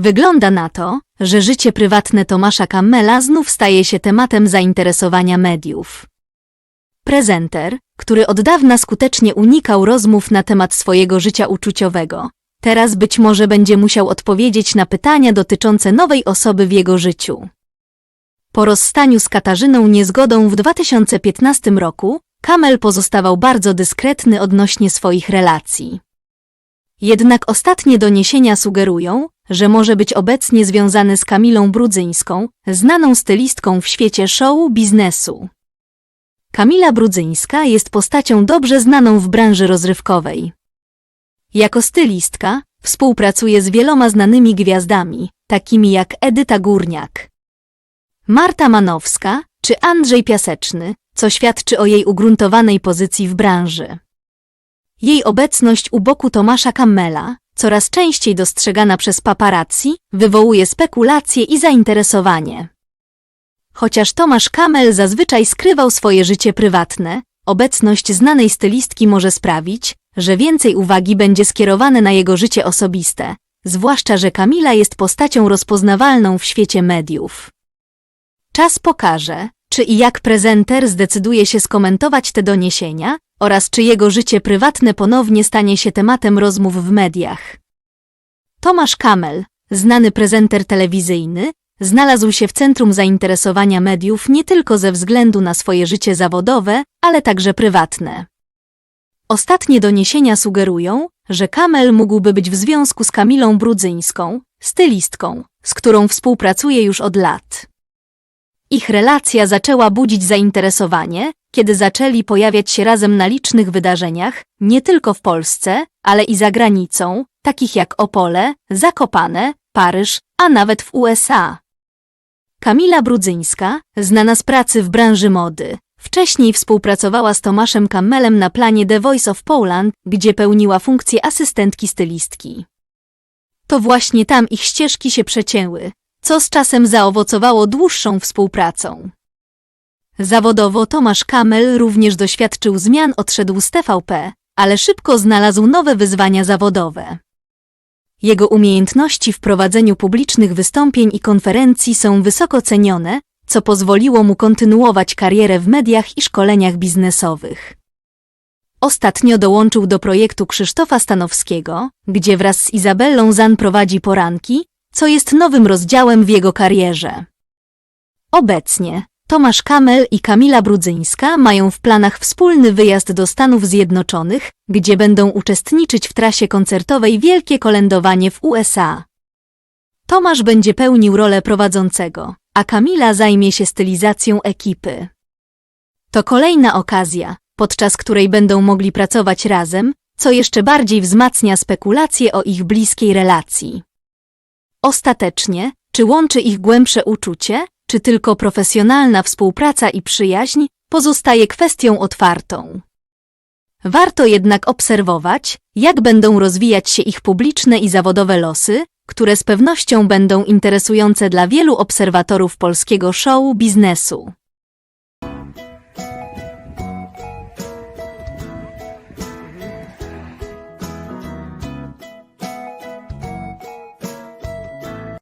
Wygląda na to, że życie prywatne Tomasza Kammela znów staje się tematem zainteresowania mediów. Prezenter, który od dawna skutecznie unikał rozmów na temat swojego życia uczuciowego, teraz być może będzie musiał odpowiedzieć na pytania dotyczące nowej osoby w jego życiu. Po rozstaniu z Katarzyną Niezgodą w 2015 roku, Kamel pozostawał bardzo dyskretny odnośnie swoich relacji. Jednak ostatnie doniesienia sugerują, że może być obecnie związany z Kamilą Brudzyńską, znaną stylistką w świecie show biznesu. Kamila Brudzyńska jest postacią dobrze znaną w branży rozrywkowej. Jako stylistka współpracuje z wieloma znanymi gwiazdami, takimi jak Edyta Górniak, Marta Manowska czy Andrzej Piaseczny, co świadczy o jej ugruntowanej pozycji w branży. Jej obecność u boku Tomasza Kammela, coraz częściej dostrzegana przez paparazzi, wywołuje spekulacje i zainteresowanie. Chociaż Tomasz Kamel zazwyczaj skrywał swoje życie prywatne, obecność znanej stylistki może sprawić, że więcej uwagi będzie skierowane na jego życie osobiste, zwłaszcza że Kamila jest postacią rozpoznawalną w świecie mediów. Czas pokaże, czy i jak prezenter zdecyduje się skomentować te doniesienia oraz czy jego życie prywatne ponownie stanie się tematem rozmów w mediach. Tomasz Kamel, znany prezenter telewizyjny, znalazł się w centrum zainteresowania mediów nie tylko ze względu na swoje życie zawodowe, ale także prywatne. Ostatnie doniesienia sugerują, że Kamel mógłby być w związku z Kamilą Brudzyńską, stylistką, z którą współpracuje już od lat. Ich relacja zaczęła budzić zainteresowanie, kiedy zaczęli pojawiać się razem na licznych wydarzeniach, nie tylko w Polsce, ale i za granicą, takich jak Opole, Zakopane, Paryż, a nawet w USA. Kamila Brudzyńska, znana z pracy w branży mody, wcześniej współpracowała z Tomaszem Kammelem na planie The Voice of Poland, gdzie pełniła funkcję asystentki stylistki. To właśnie tam ich ścieżki się przecięły, co z czasem zaowocowało dłuższą współpracą. Zawodowo Tomasz Kamel również doświadczył zmian, odszedł z TVP, ale szybko znalazł nowe wyzwania zawodowe. Jego umiejętności w prowadzeniu publicznych wystąpień i konferencji są wysoko cenione, co pozwoliło mu kontynuować karierę w mediach i szkoleniach biznesowych. Ostatnio dołączył do projektu Krzysztofa Stanowskiego, gdzie wraz z Izabellą Zan prowadzi poranki, co jest nowym rozdziałem w jego karierze. Obecnie Tomasz Kamel i Kamila Brudzyńska mają w planach wspólny wyjazd do Stanów Zjednoczonych, gdzie będą uczestniczyć w trasie koncertowej Wielkie Kolędowanie w USA. Tomasz będzie pełnił rolę prowadzącego, a Kamila zajmie się stylizacją ekipy. To kolejna okazja, podczas której będą mogli pracować razem, co jeszcze bardziej wzmacnia spekulacje o ich bliskiej relacji. Ostatecznie, czy łączy ich głębsze uczucie, czy tylko profesjonalna współpraca i przyjaźń, pozostaje kwestią otwartą. Warto jednak obserwować, jak będą rozwijać się ich publiczne i zawodowe losy, które z pewnością będą interesujące dla wielu obserwatorów polskiego show biznesu.